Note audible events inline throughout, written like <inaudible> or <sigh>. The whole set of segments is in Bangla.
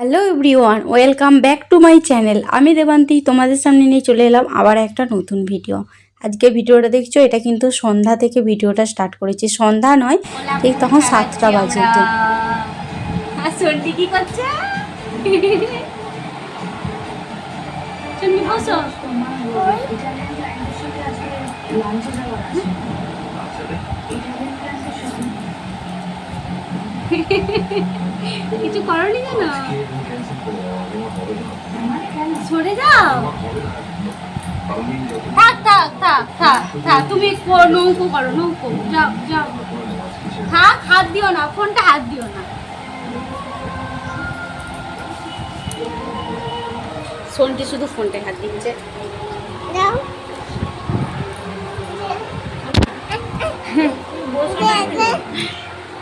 Hello everyone welcome back to my channel আমি দেবান্তি তোমাদের সামনে নিয়ে চলে এলাম আবার একটা নতুন ভিডিও আজকে ভিডিওটা দেখছ এটা কিন্তু সন্ধ্যা থেকে ভিডিওটা স্টার্ট করেছি। সন্ধ্যা নয় ঠিক তখন সাতটা বাজে। কি করছে? <laughs> কিছু করনি কেন? সরে যাও। থাক থাক থাক থাক থাক। তুমি নৌকো করো নৌকো। যাও যাও। থাক হাত দিও না ফোনটা হাত দিও না। সোনটি শুধু ফোনটা হাত দিচ্ছে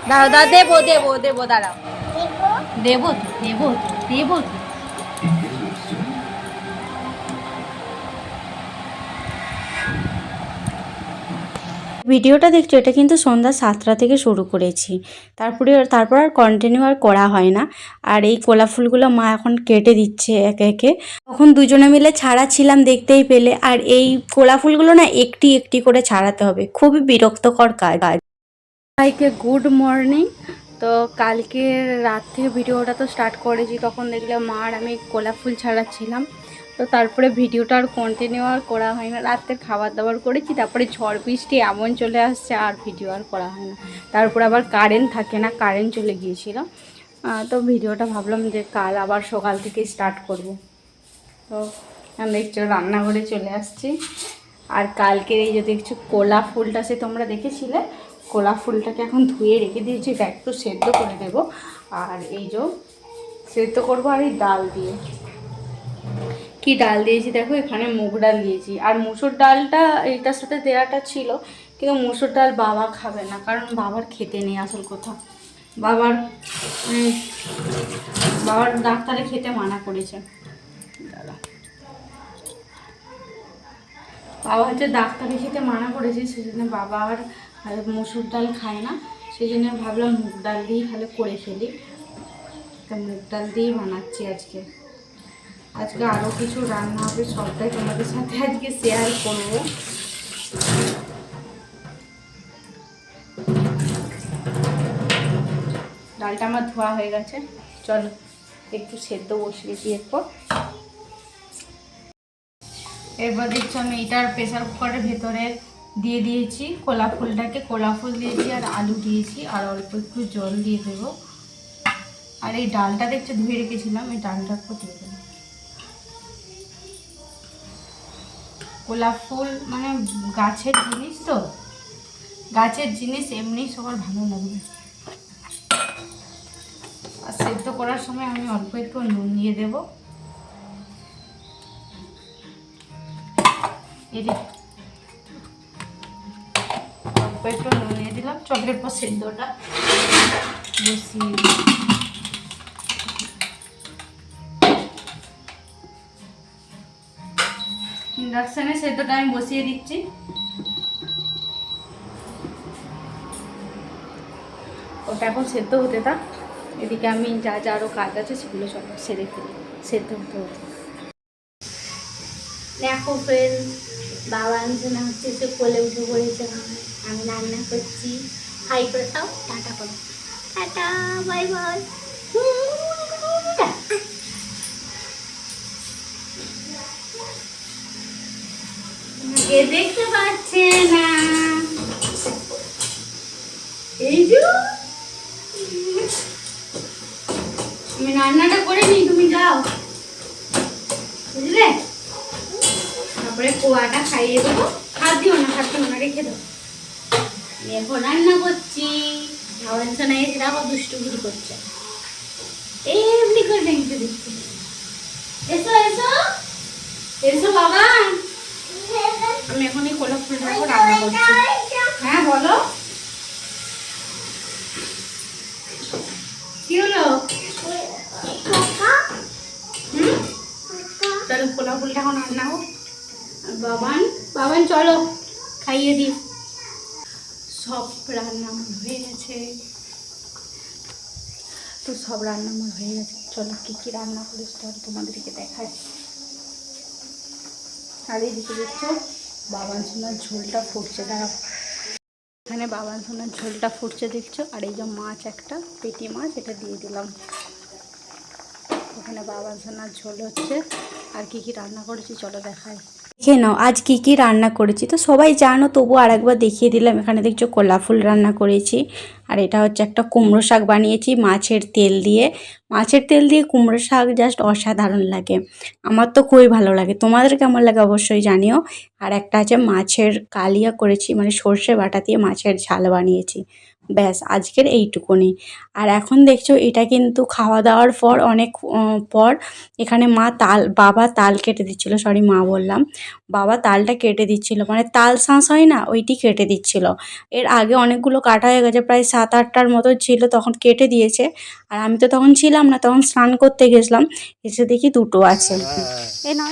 দাঁড়াও দাঁড়া দেবো দেবো দেবো, দাঁড়াও। দেবো দেবো দেবো ভিডিওটা দেখছ, এটা কিন্তু সন্ধ্যা সাতটা থেকে শুরু করেছি। তারপরে তারপর আর কন্টিনিউ আর করা হয় না। আর এই কলা ফুলগুলো মা এখন কেটে দিচ্ছে একে একে। তখন দুজনে মিলে ছাড়া ছিলাম দেখতেই পেলে। আর এই কলা ফুলগুলো না একটি একটি করে ছাড়াতে হবে। খুবই বিরক্তকর কাজ। সবাইকে গুড মর্নিং। তো কালকে রাত ভিডিওটা তো স্টার্ট করেছি, তখন দেখলে মা আর আমি গোলাপ ফুল ছাড়াচ্ছিলাম। তো তারপরে ভিডিওটা আর কন্টিনিউ আর করা হয় না। রাতে খাবার দাবার করেছি, তারপরে ঝড় বৃষ্টি এমন চলে আসছে, আর ভিডিও আর করা হয় না। তারপরে আবার কারেন্ট থাকে না কারেন্ট চলে গিয়েছিল। তো ভিডিওটা ভাবলাম যে কাল আবার সকাল থেকে স্টার্ট করব। তো দেখছ, রান্নাঘরে চলে আসছি। আর কালকের এই যে দেখছ, কোলা ফুলটা সে তোমরা দেখেছিলে? কোলা ফুলটাকে এখন ধুয়ে রেখে দিয়েছি, এটা একটু সেদ্ধ করে দেব। আর এই যে সেদ্ধ করব আর এই ডাল দিয়ে। কি ডাল দিয়েছি দেখো, এখানে মুগ ডাল দিয়েছি। আর মুসুর ডালটা, এইটার সাথে দেওয়াটা ছিল, কিন্তু মুসুর ডাল বাবা খাবে না, কারণ বাবার খেতে নেই আসল কথা। বাবার বাবার ডাক্তারে খেতে মানা করেছে। দাঁড়া। বাবা হচ্ছে ডাক্তারে খেতে মানা করেছে, সেজন্য বাবা আর আর মুসুর ডাল খায় না, সেই জন্য ভাবলাম মুগ ডাল দিয়েই তাহলে করে ফেলি। তো মুগ ডাল দিয়েই বানাচ্ছি আজকে। আজকে আরও কিছু রান্না হবে, সবটাই তোমাদের সাথে আজকে শেয়ার করব। ডালটা আমার ধোয়া হয়ে গেছে, চলো একটু সেদ্ধ বসিয়ে দিয়ে এরপর। এরপর দেখছ আমি এটার প্রেসার কুকারের ভেতরে দিয়ে দিয়েছি, কলা ফুলটাকে, কলা ফুল দিয়েছি আর আলু দিয়েছি, আর অল্প একটু জল দিয়ে দেবো। আর এই ডালটা দেখছ, ধুয়ে রেখেছিলাম, এই ডালটা দিয়ে দেবো। গোলাপ ফুল মানে গাছের জিনিস তো, গাছের জিনিস এমনি সবার ভালো লাগবে আর সেদ্ধ করার সময় আমি অল্প একটু নুন দিয়ে দেব। এদি অল্প একটু নুন দিয়ে দিলাম চলের পর সেদ্ধটা। বসিয়ে ইন্ডাকশানে সেদ্ধটা আমি বসিয়ে দিচ্ছি। ওটা এখন সেদ্ধ হতে থাক। এদিকে আমি যা যা আরও কাজ আছে সেগুলো সব সেরে ফেলি। সেদ্ধ হতে হতে। দেখো ফ্রেন্ড বাবা আনছে হচ্ছে সে কোলে উঠে পড়েছে আমার। আমি রান্না করছি। হাই করে টাটা করো। Tata, bye bye. দেখতে পাচ্ছে না। এই যে আমি রান্নাটা করে নিই, তুমি যাও। বুঝলে? তারপরে কোয়াটা খাইয়ে দেবো। হাত দিও না, হাত না, রেখে দেবো এখন রান্না করছি। ভাবান সোনা এসে দেখো দুষ্টুগিরি করছে। এমনি করে দেখতে দিচ্ছি। এসো এসো। এসো, বাবা। আমি এখন এই কোলা রান্না করছি। হ্যাঁ বলো। কি হলো? চলো পোলা ফুলটা এখন রান্না হোক বাবান বাবান, চলো, খাইয়ে দিই। সব রান্না আমার হয়ে গেছে। তো সব রান্না আমার হয়ে গেছে। চলো কী কী রান্না করেছি তাহলে তোমাদেরকে দেখায় আর এইদিকে দেখছ, বাবান সোনার ঝোলটা ফুটছে, দাঁড়াও। এখানে বাবান সোনার ঝোলটা ফুটছে, দেখছ? আর এই যে মাছ একটা, পেটি মাছ, এটা দিয়ে দিলাম। ওখানে বাবান সোনার ঝোল হচ্ছে। আর কি কি রান্না করেছি, চলো দেখাই। দেখে নাও, আজ কি কি রান্না করেছি। তো সবাই জানো তবু আর একবার দেখিয়ে দিলাম, এখানে দেখছ কলা ফুল রান্না করেছি। আর এটা হচ্ছে একটা কুমড়ো শাক বানিয়েছি মাছের তেল দিয়ে। মাছের তেল দিয়ে কুমড়ো শাক জাস্ট অসাধারণ লাগে। আমার তো খুবই ভালো লাগে। তোমাদের কেমন লাগে অবশ্যই জানিও। আর একটা আছে মাছের কালিয়া করেছি মানে সর্ষে বাটা দিয়ে মাছের ঝাল বানিয়েছি। ব্যাস আজকের এইটুকুনি। আর এখন দেখছ এটা কিন্তু খাওয়া দাওয়ার পর অনেক পর এখানে মা তাল বাবা তাল কেটে দিচ্ছিল সরি মা বললাম। বাবা তালটা কেটে দিচ্ছিল মানে তাল শাঁস হয় না ওইটি কেটে দিচ্ছিল। এর আগে অনেকগুলো কাটা হয়ে গেছে প্রায় সাত আটটার মতো ছিল তখন কেটে দিয়েছে। আর আমি তো তখন ছিলাম না তখন স্নান করতে গেছিলাম এসে দেখি দুটো আছে। এ না.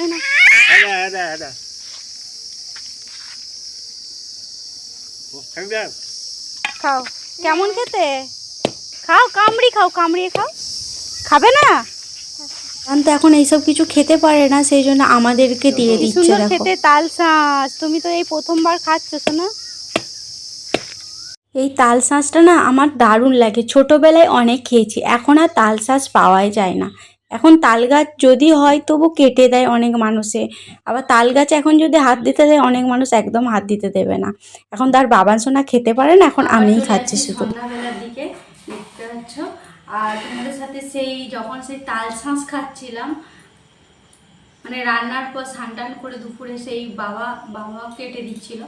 Oh, Kangda. খাও। কেমন খেতে? খাও কামড়ি খাও কামড়িয়ে খাও। খাবে না? কারণ তো এখন এইসব কিছু খেতে পারে না সেই জন্য আমাদেরকে দিয়ে দিচ্ছে সুন্দর খেতে তাল শাঁস। তুমি তো এই প্রথমবার খাচ্ছ না এই তাল শাঁসটা না আমার দারুণ লাগে। ছোটবেলায় অনেক খেয়েছি এখন আর তাল শাঁস পাওয়াই যায় না। এখন তাল গাছ যদি হয় তবু কেটে দেয় অনেক মানুষে। আবার তাল গাছ এখন যদি হাত দিতে দেয় অনেক মানুষ একদম হাত দিতে দেবে না। এখন তার বাবান সোনা খেতে পারে না এখন আমিই খাচ্ছি শুধু। দিকে দেখতে পাচ্ছ। আর তোমাদের সাথে সেই যখন সেই তাল শাঁস খাচ্ছিলাম মানে রান্নার পর স্নান টান করে দুপুরে সেই বাবা বাবা কেটে দিচ্ছিল।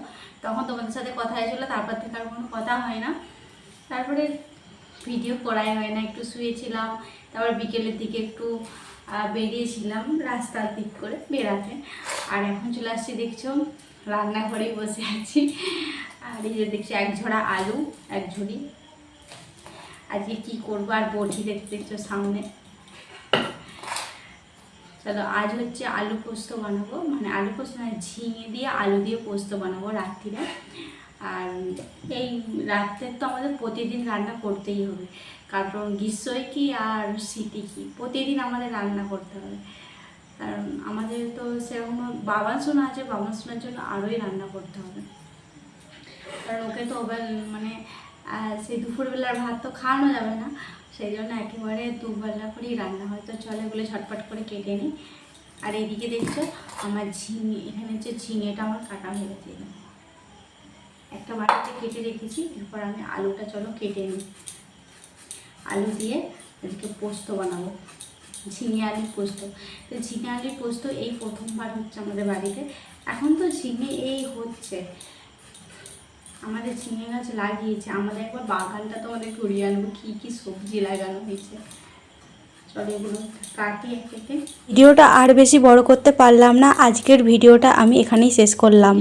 তখন তোমাদের সাথে কথা হয়েছিল তারপর থেকে আর কোনো কথা হয় না। তারপরে ভিডিও করাই হয় না, একটু শুয়েছিলাম, তারপর বিকেলের দিকে একটু বেরিয়েছিলাম রাস্তার দিক করে বেড়াতে। আর এখন চলে আসছি, দেখছ, রান্নাঘরেই বসে আছি। আর এই যে দেখছি, এক ঝোড়া আলু, এক ঝুড়ি। আজকে কি করব আর বটি দেখতে দেখছ সামনে। চলো, আজ হচ্ছে আলু পোস্ত বানাবো। মানে আলু পোস্ত মানে ঝিঙে দিয়ে আলু দিয়ে পোস্ত বানাবো রাত্রিরে। আর এই রাত্রে তো আমাদের প্রতিদিন রান্না করতেই হবে। কারণ গ্রীষ্মই কি আর শীতই কি? প্রতিদিন আমাদের রান্না করতে হবে। কারণ আমাদের তো সেরকম বাবা শোনা আছে বাবা শোনার জন্য আরোই রান্না করতে হবে। কারণ ওকে তো ওবার মানে সেই দুপুরবেলার ভাত তো খাওয়ানো যাবে না। সেই জন্য একেবারে দুবেলা করেই রান্না হয়। তো চলে এগুলো ঝটপট করে কেটে নিই। আর এইদিকে দেখছ, আমার ঝিঙে, এখানে হচ্ছে ঝিঙেটা আমার কাটা হয়ে গেছে। একটা বাটিতে কেটে রেখেছি, এরপর আমি আলুটা চলো কেটে নিই। আলু দিয়ে এদিকে পোস্ত বানাবো, ঝিঙে আলুর পোস্ত। তো ঝিঙে আলুর পোস্ত এই প্রথমবার হচ্ছে আমাদের বাড়িতে। এখন তো ঝিঙে এই হচ্ছে। আমাদের ঝিঙে গাছ লাগিয়েছে, আমাদের একবার বাগানটা তো আমাদের ঘুরিয়ে আনব কী কী সবজি লাগানো হয়েছে। ভিডিওটা আর বেশি বড় করতে পারলাম না, আজকের ভিডিওটা আমি এখানেই শেষ করলাম।